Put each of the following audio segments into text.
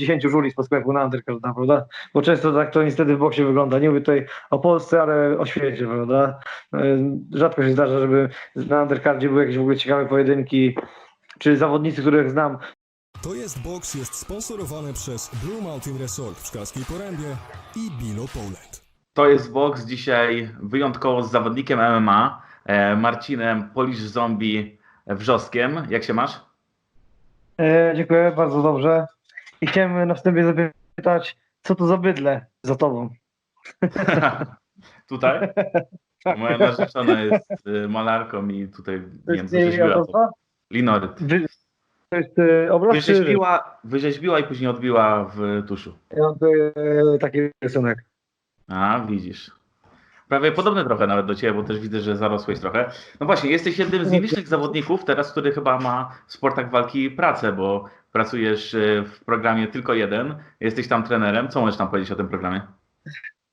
10 żuli z sklepu na undercard, prawda? Bo często tak to niestety w boksie wygląda. Nie mówię tutaj o Polsce, ale o świecie, prawda? E, Rzadko się zdarza, żeby na undercardzie były jakieś w ogóle ciekawe pojedynki, czy zawodnicy, których znam, To jest box jest sponsorowany przez Blue Mountain Resort w Szklarskiej Porębie i Bilo Poland. To jest box dzisiaj wyjątkowo z zawodnikiem MMA, e, Marcinem Polish Zombie Wrzoskiem. Jak się masz? E, dziękuję, bardzo dobrze. I chciałem na wstępie zapytać, co to za bydle za tobą? tutaj? Moja narzeczona jest y, malarką i tutaj, nie wiem, to. autorstwa? Linoryt. Wy- To jest e, obraz czy... Wyrzeźbiła, wyrzeźbiła i później odbiła w tuszu. Ja mam taki rysunek. A, widzisz. Prawie podobny trochę nawet do Ciebie, bo też widzę, że zarosłeś trochę. No właśnie, jesteś jednym z nielicznych zawodników teraz, który chyba ma w sportach walki pracę, bo pracujesz y, w programie Tylko Jeden, jesteś tam trenerem. Co możesz nam powiedzieć o tym programie?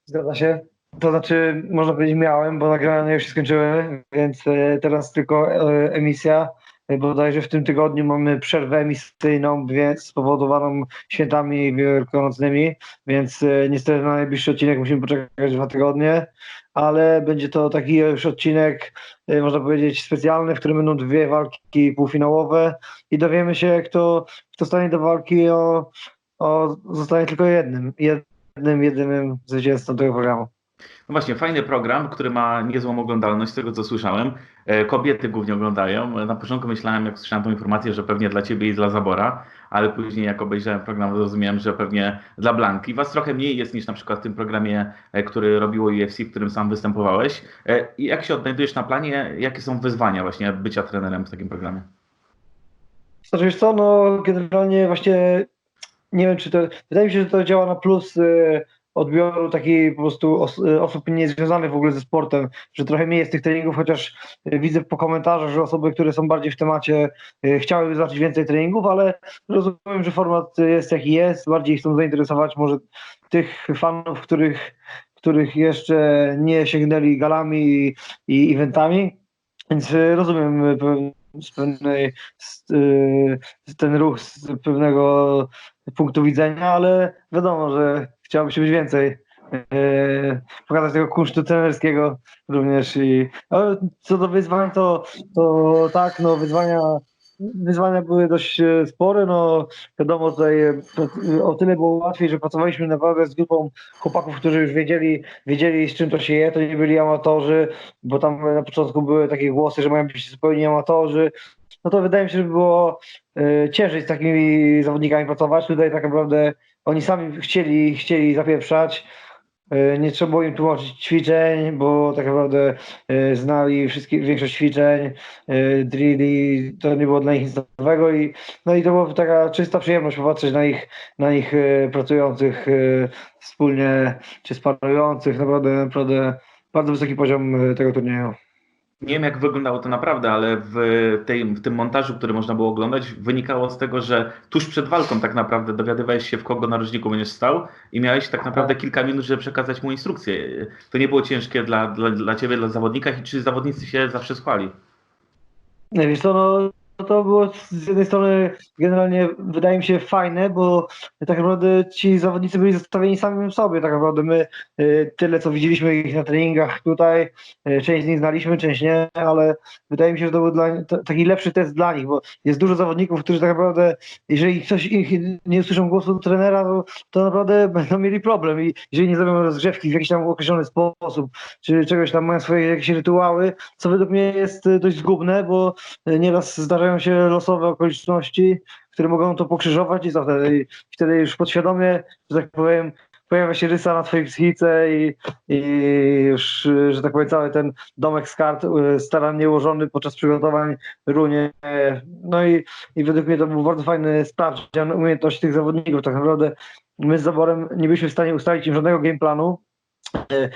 Zgadza się. To znaczy, można powiedzieć, miałem, bo nagrania już się skończyły, więc e, teraz tylko e, emisja. E, Bodajże w tym tygodniu mamy przerwę emisyjną, więc spowodowaną świętami wielkanocnymi, więc e, niestety na najbliższy odcinek musimy poczekać dwa tygodnie, ale będzie to taki już odcinek, e, można powiedzieć, specjalny, w którym będą dwie walki półfinałowe i dowiemy się, kto, kto stanie do walki o, o zostanie tylko jednym, jednym, jedynym zwycięzcą tego programu. No właśnie, fajny program, który ma niezłą oglądalność, z tego co słyszałem. E, Kobiety głównie oglądają. Na początku myślałem, jak słyszałem tą informację, że pewnie dla Ciebie i dla Zabora, ale później jak obejrzałem program, zrozumiałem, że pewnie dla Blanki. Was trochę mniej jest niż na przykład w tym programie, e, który robiło UFC, w którym sam występowałeś. E, I jak się odnajdujesz na planie? Jakie są wyzwania właśnie bycia trenerem w takim programie? Znaczy wiesz co, no generalnie właśnie nie wiem czy to, wydaje mi się, że to działa na plus odbioru takiej po prostu os, y, osób niezwiązanych w ogóle ze sportem, że trochę mniej jest tych treningów, chociaż widzę po komentarzach, że osoby, które są bardziej w temacie y, chciałyby zobaczyć więcej treningów, ale rozumiem, że format jest jaki jest, bardziej chcą zainteresować może tych fanów, których, których jeszcze nie sięgnęli galami i, i eventami, więc y, rozumiem y, pe- z pewnej z, y, ten ruch z pewnego punktu widzenia, ale wiadomo, że chciałoby się być więcej. y, Pokazać tego kunsztu trenerskiego również. I, co do wyzwań, to, to tak, no wyzwania, wyzwania były dość e, spore. No wiadomo, tutaj e, o tyle było łatwiej, że pracowaliśmy naprawdę z grupą chłopaków, którzy już wiedzieli, wiedzieli z czym to się je, to nie byli amatorzy, bo tam na początku były takie głosy, że mają być zupełnie amatorzy. No to wydaje mi się, że było e, ciężej z takimi zawodnikami pracować. Tutaj tak naprawdę oni sami chcieli, chcieli zapieprzać. E, Nie trzeba było im tłumaczyć ćwiczeń, bo tak naprawdę e, znali wszystkie, większość ćwiczeń, e, drilli, to nie było dla nich nic nowego i, no i to była taka czysta przyjemność popatrzeć na ich, na ich pracujących wspólnie, czy sparujących, naprawdę, naprawdę bardzo wysoki poziom tego turnieju. Nie wiem, jak wyglądało to naprawdę, ale w, tej, w tym montażu, który można było oglądać, wynikało z tego, że tuż przed walką tak naprawdę dowiadywałeś się, w kogo narożniku będziesz stał i miałeś tak naprawdę kilka minut, żeby przekazać mu instrukcję. To nie było ciężkie dla, dla, dla ciebie, dla zawodnika i czy zawodnicy się zawsze? Nie wiesz co, no to było z jednej strony generalnie wydaje mi się fajne, bo tak naprawdę ci zawodnicy byli zostawieni samym sobie, tak naprawdę my y, tyle co widzieliśmy ich na treningach tutaj, y, część z nich znaliśmy, część nie, ale wydaje mi się, że to był dla, taki lepszy test dla nich, bo jest dużo zawodników, którzy tak naprawdę, jeżeli ktoś ich nie usłyszą głosu trenera, to, to naprawdę będą mieli problem. I jeżeli nie zrobią rozgrzewki w jakiś tam określony sposób, czy czegoś tam mają swoje jakieś rytuały, co według mnie jest y, dość zgubne, bo nieraz zdarzają się losowe okoliczności, które mogą to pokrzyżować i co wtedy? I wtedy już podświadomie, że tak powiem, pojawia się rysa na twojej psychice i, i już, że tak powiem, cały ten domek z kart y, starannie ułożony podczas przygotowań runie. No i, i według mnie to był bardzo fajny sprawdzian umiejętności tych zawodników. Tak naprawdę my z Zaborem nie byliśmy w stanie ustalić im żadnego game planu, E,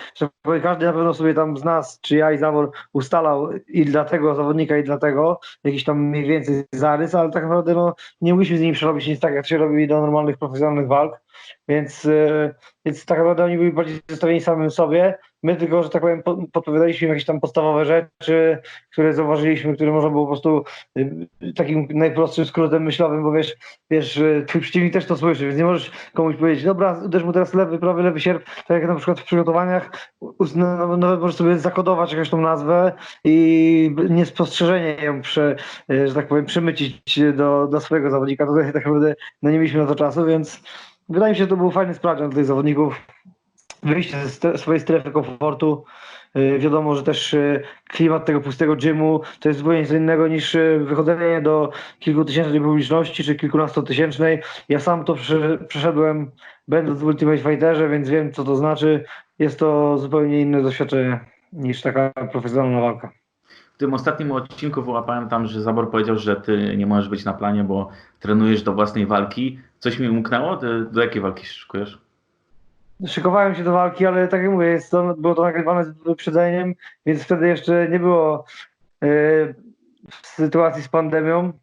każdy na pewno sobie tam z nas, czy ja i Zawor ustalał i dla tego zawodnika, i dla tego jakiś tam mniej więcej zarys, ale tak naprawdę no, nie mogliśmy z nimi przerobić nic tak, jak się robi do normalnych, profesjonalnych walk. Więc, e, więc tak naprawdę oni byli bardziej zostawieni samym sobie. My tylko, że tak powiem, po- podpowiadaliśmy jakieś tam podstawowe rzeczy, które zauważyliśmy, które można było po prostu y, takim najprostszym skrótem myślowym, bo wiesz, wiesz, y, twój przeciwnik też to słyszy, więc nie możesz komuś powiedzieć, dobra, uderz mu teraz lewy, prawy, lewy sierp, tak jak na przykład w przygotowaniach, no, nawet możesz sobie zakodować jakąś tą nazwę i niespostrzeżenie ją, prze, y, że tak powiem, przemycić do, do swojego zawodnika. Tutaj tak naprawdę no, nie mieliśmy na to czasu, więc wydaje mi się, że to był fajny sprawdzian dla tych zawodników. Wyjście ze swojej strefy komfortu. Y, Wiadomo, że też y, klimat tego pustego gymu to jest zupełnie co innego niż y, wychodzenie do kilkutysięcznej publiczności czy kilkunastotysięcznej. Ja sam to prze- przeszedłem będąc w Ultimate Fighterze, więc wiem co to znaczy. Jest to zupełnie inne doświadczenie niż taka profesjonalna walka. W tym ostatnim odcinku wyłapałem tam, że Zabor powiedział, że ty nie możesz być na planie, bo trenujesz do własnej walki. Coś mi umknęło? Ty do jakiej walki się szykujesz? Szykowałem się do walki, ale tak jak mówię, jest to, było to nagrywane z wyprzedzeniem, więc wtedy jeszcze nie było y, sytuacji z pandemią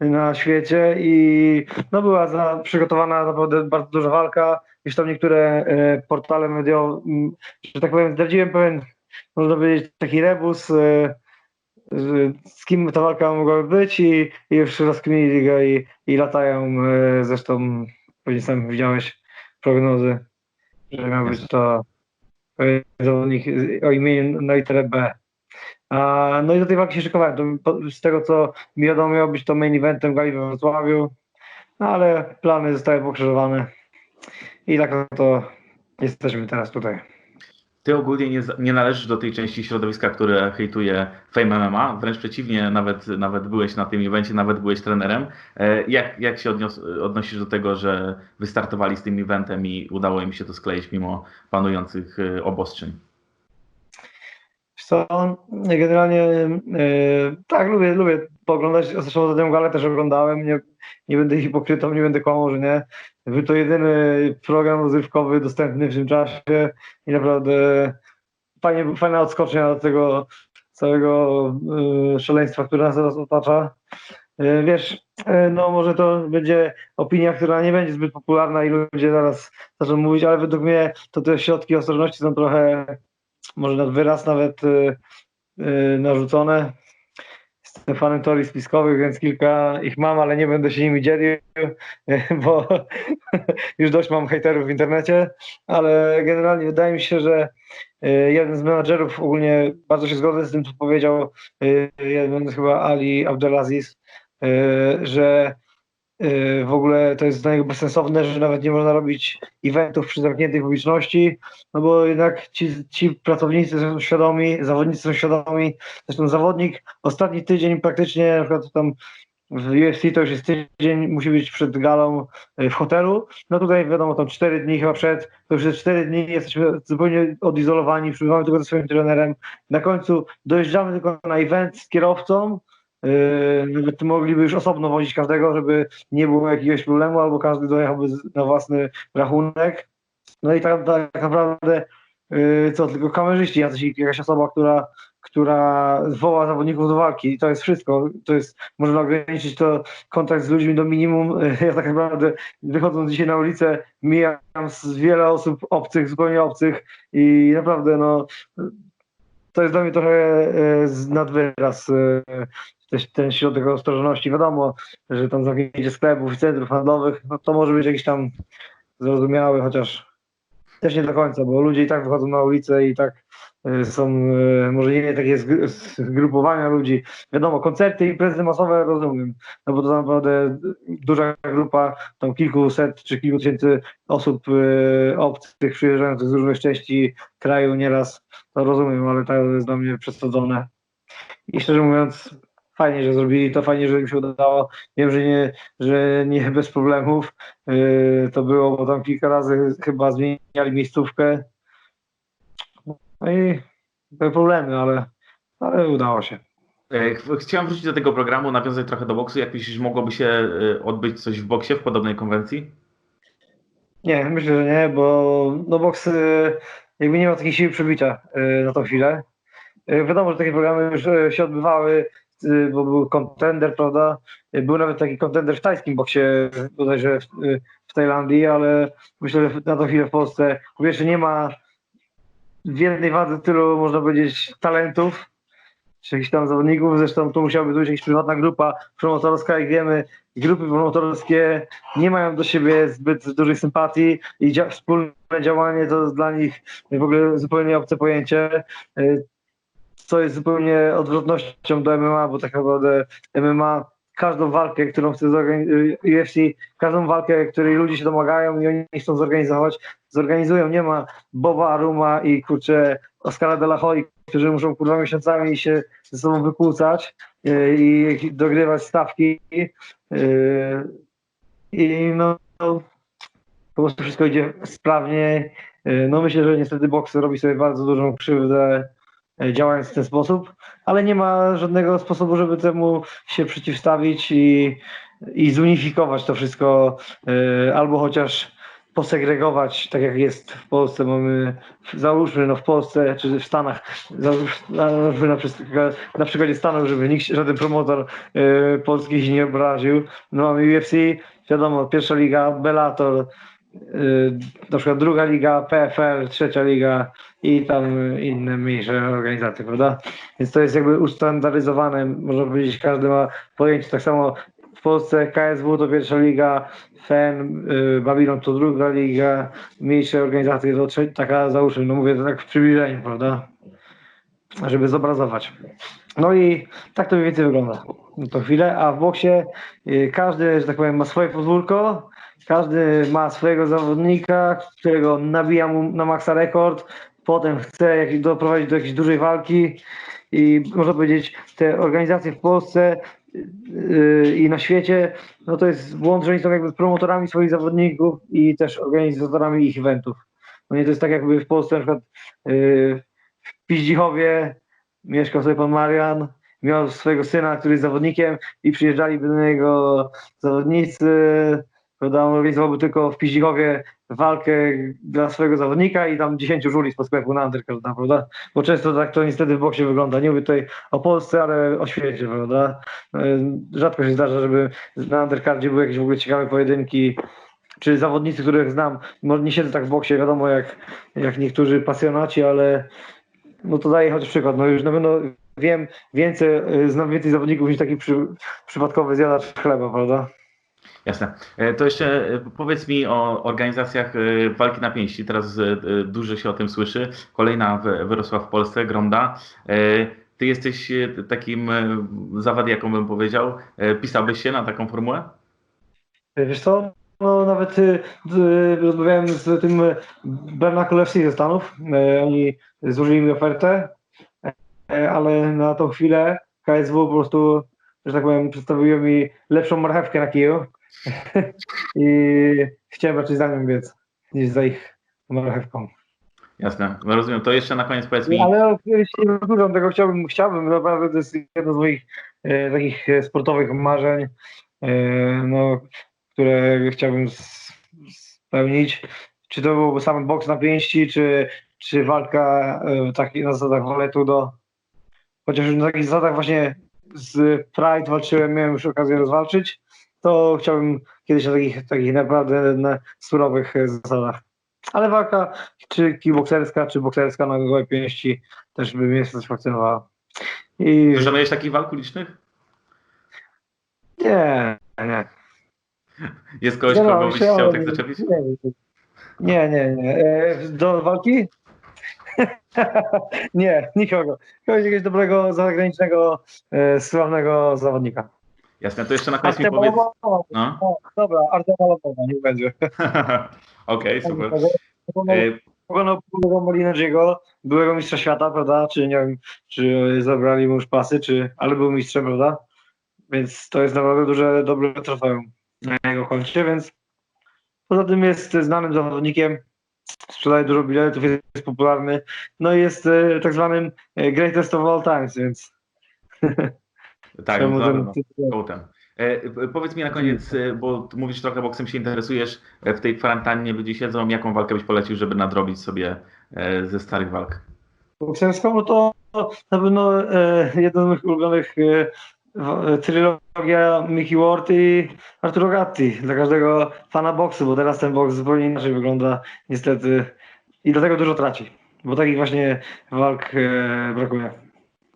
na świecie i no była za, przygotowana naprawdę bardzo duża walka. Już tam niektóre y, portale mediowe, że tak powiem, zdradziłem pewien, można powiedzieć, taki rebus, że z kim ta walka mogła być i, i już rozkminili go i, i latają. y, Zresztą pewnie sam widziałeś prognozy że miał być to pewien zawodnik o imieniu na literę B. A, no i do tej walki się szykowałem. To, z tego co mi wiadomo, miał być to main eventem gali we Wrocławiu, no ale plany zostały pokrzyżowane i tak to jesteśmy teraz tutaj. Ty ogólnie nie, nie należysz do tej części środowiska, które hejtuje Fame MMA. Wręcz przeciwnie, nawet, nawet byłeś na tym evencie, nawet byłeś trenerem. E, Jak, jak się odnios, odnosisz do tego, że wystartowali z tym eventem i udało im się to skleić mimo panujących e, obostrzeń? Co, generalnie e, tak, lubię, lubię pooglądać, zresztą tę galę też oglądałem, nie, nie będę hipokrytą, nie będę kłamał, że nie. Był to jedyny program rozrywkowy dostępny w tym czasie i naprawdę fajnie, fajna odskocznia do tego całego e, szaleństwa, które nas teraz otacza. E, Wiesz, no może to będzie opinia, która nie będzie zbyt popularna i ludzie zaraz zaczną mówić, ale według mnie to te środki ostrożności są trochę może nad wyraz nawet y, y, narzucone. Jestem fanem teorii spiskowych, więc kilka ich mam, ale nie będę się nimi dzielił, bo już dość mam hejterów w internecie, ale generalnie wydaje mi się, że y, jeden z menadżerów ogólnie bardzo się zgodzę z tym, co powiedział jeden chyba Ali Abdelaziz, że w ogóle to jest dla niego bezsensowne, że nawet nie można robić eventów przy zamkniętej publiczności, no bo jednak ci, ci pracownicy są świadomi, zawodnicy są świadomi. Zresztą zawodnik ostatni tydzień praktycznie, na przykład tam w UFC to już jest tydzień, musi być przed galą y, w hotelu. No tutaj wiadomo, tam cztery dni chyba przed, to już jest cztery dni, jesteśmy zupełnie odizolowani, przybywamy tylko ze swoim trenerem. Na końcu dojeżdżamy tylko na event z kierowcą. Yy, nawet mogliby już osobno wozić każdego, żeby nie było jakiegoś problemu, albo każdy dojechałby na własny rachunek. No i tak, tak naprawdę yy, co, tylko kamerzyści, jacyś, jakaś osoba, która, która zwoła zawodników do walki i to jest wszystko. To jest, można ograniczyć to kontakt z ludźmi do minimum. Ja tak naprawdę wychodząc dzisiaj na ulicę mijam z wiele osób obcych, zupełnie obcych i naprawdę no to jest dla mnie trochę e, z nadwyraz e, ten środek ostrożności. Wiadomo, że tam zamknięcie sklepów i centrów handlowych, no to może być jakiś tam zrozumiały, chociaż też nie do końca, bo ludzie i tak wychodzą na ulicę i tak są, e, może nie takie zgr- zgrupowania ludzi. Wiadomo, koncerty imprezy masowe rozumiem, no bo to naprawdę duża grupa, tam kilkuset czy kilku tysięcy osób e, obcych przyjeżdżających z różnych części kraju nieraz, to rozumiem, ale to jest dla mnie przesadzone. I szczerze mówiąc, fajnie, że zrobili to, fajnie, że im się udało. Wiem, że nie, że nie bez problemów to było, bo tam kilka razy chyba zmieniali miejscówkę. No i były problemy, ale, ale udało się. Ch- Chciałem wrócić do tego programu, nawiązać trochę do boksu. Jak myślisz, mogłoby się e, odbyć coś w boksie w podobnej konwencji? Nie, myślę, że nie, bo no boks y, jakby nie ma takiej siły przebicia y, na tą chwilę. Y, Wiadomo, że takie programy już y, się odbywały y, bo był kontender, prawda? Y, Był nawet taki kontender w tajskim boksie, bodajże w, y, w Tajlandii, ale myślę, że na tą chwilę w Polsce po pierwsze nie ma w jednej wadze tylu, można powiedzieć, talentów, czy jakichś tam zawodników, zresztą to musiałaby być jakaś prywatna grupa promotorska, jak wiemy, grupy promotorskie nie mają do siebie zbyt dużej sympatii i dzia- wspólne działanie to jest dla nich w ogóle zupełnie obce pojęcie, y, co jest zupełnie odwrotnością do MMA, bo tak naprawdę MMA każdą walkę, którą chce zorganizować UFC, każdą walkę, której ludzie się domagają i oni chcą zorganizować, zorganizują. Nie ma Boba Aruma i kurczę Oscara de la Hoya, którzy muszą kurwa miesiącami się ze sobą wykłócać yy, i dogrywać stawki. Yy, I no, po prostu wszystko idzie sprawnie. No myślę, że niestety boks robi sobie bardzo dużą krzywdę działając w ten sposób, ale nie ma żadnego sposobu, żeby temu się przeciwstawić i, i zunifikować to wszystko, yy, albo chociaż posegregować, tak jak jest w Polsce, mamy, załóżmy no w Polsce, czy w Stanach, załóż- załóżmy na, przykład- na przykładzie Stanów, żeby nikt, żaden promotor yy, polski się nie obraził. No mamy UFC, wiadomo, pierwsza liga, Bellator, na przykład druga liga, PFL, trzecia liga i tam inne mniejsze organizacje, prawda? Więc to jest jakby ustandaryzowane, można powiedzieć, każdy ma pojęcie, tak samo w Polsce KSW to pierwsza liga, FEN, y, Babylon to druga liga, mniejsze organizacje to trzecia, taka załóżmy, no mówię to tak w przybliżeniu, prawda? Żeby zobrazować. No i tak to mniej więcej wygląda na tą chwilę, a w boksie y, każdy, że tak powiem, ma swoje podwórko, każdy ma swojego zawodnika, którego nabija mu na maksa rekord, potem chce doprowadzić do jakiejś dużej walki i można powiedzieć, te organizacje w Polsce yy, i na świecie, no to jest błąd, że oni są jakby promotorami swoich zawodników i też organizatorami ich eventów. No nie, to jest tak jakby w Polsce na przykład yy, w Piździchowie mieszkał sobie pan Marian, miał swojego syna, który jest zawodnikiem i przyjeżdżaliby do niego zawodnicy, prawda, on organizowałby tylko w Piździchowie walkę dla swojego zawodnika i tam 10 żuli z sklepu na undercard, prawda? Bo często tak to niestety w boksie wygląda. Nie mówię tutaj o Polsce, ale o świecie, prawda? E, Rzadko się zdarza, żeby na undercardzie były jakieś w ogóle ciekawe pojedynki, czy zawodnicy, których znam. Nie siedzę tak w boksie, wiadomo, jak, jak niektórzy pasjonaci, ale no to daję chociaż przykład. No już na pewno wiem więcej, znam więcej zawodników niż taki przy, przypadkowy zjadacz chleba, prawda? Jasne. E, To jeszcze e, powiedz mi o organizacjach e, walki na pięści. Teraz dużo się o tym słyszy. Kolejna wy- wyrosła w Polsce, Gronda. E, Ty jesteś takim zawadiaką, bym powiedział. Pisałbyś się na taką formułę? Wiesz co, no nawet y, y, rozmawiałem z tym Bernacle FC ze Stanów. Oni złożyli mi ofertę, ale na tą chwilę KSW po prostu, że tak powiem, przedstawiło mi lepszą marchewkę na kiju i chciałem raczej za nią biec niż za ich marchewką. Jasne. No rozumiem. To jeszcze na koniec powiedz mi. Ale jeśli nie rozumiem tego, chciałbym, chciałbym, naprawdę to jest jedno z moich e, takich e, sportowych marzeń, e, no, które chciałbym spełnić. Czy to byłby sam boks na pięści, czy, czy walka e, taki, na zasadach waletu do... Chociaż już na takich zasadach właśnie z Pride walczyłem, miałem już okazję rozwalczyć, to chciałbym kiedyś na takich, takich naprawdę na surowych zasadach. Ale walka czy kickbokserska, czy bokserska na gołe pięści też by mnie satysfakcjonowała. I Dużo miałeś takich walk ulicznych? nie, nie. Jest kogoś, kogo byś chciał tak zaczepić? Nie, nie, nie. E, Do walki? nie, nikogo. Kogoś jakiegoś dobrego, zagranicznego, e, sławnego zawodnika. Jasne. To jeszcze na koniec mi powiedz. No. O, Dobra, Artem Balowa, niech będzie. Okej, super. Tak, E, Pokonał Paulego Molinardziego, byłego mistrza świata, prawda? Czy nie wiem, czy zabrali mu już pasy, czy, ale był mistrzem, prawda? Więc to jest naprawdę duże, dobre trofeum na jego koncie, więc poza tym jest znanym zawodnikiem, sprzedaje dużo biletów, jest popularny, no i jest e, tak zwanym e, greatest of all times, więc Tak, no, no, tytuł- Kołtem. E, Powiedz mi na koniec, e, bo mówisz trochę boksem się interesujesz, e, w tej kwarantannie ludzie siedzą, jaką walkę byś polecił, żeby nadrobić sobie e, ze starych walk? bokserską, no to na pewno e, jeden z moich ulubionych e, trylogia Mickey Ward i Arturo Gatti dla każdego fana boksu, bo teraz ten boks zupełnie inaczej wygląda niestety i dlatego dużo traci, bo takich właśnie walk e, brakuje.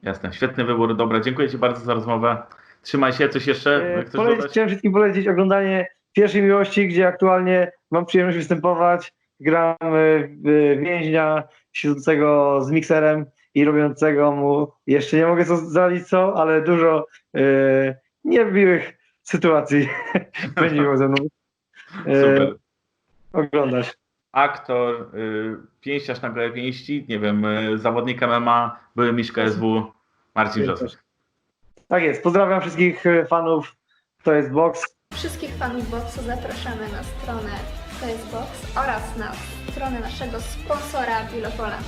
Jasne, świetny wybór, dobra, dziękuję Ci bardzo za rozmowę. Trzymaj się, coś jeszcze E, chcesz polec- dodać? Chciałem wszystkim polecić oglądanie pierwszej miłości, gdzie aktualnie mam przyjemność występować. Gram e, w więźnia siedzącego z mikserem i robiącego mu, jeszcze nie mogę co zdradzić co, ale dużo e, niemiłych sytuacji będzie miło ze mną e, Super. oglądać. Aktor, y, pięściarz na gołe pięści, nie wiem, y, zawodnik MMA, były mistrz KSW, Marcin Wrzosek. Tak jest, pozdrawiam wszystkich e, fanów, to jest box. Wszystkich fanów boksu zapraszamy na stronę To jest Box oraz na stronę naszego sponsora Bilopola.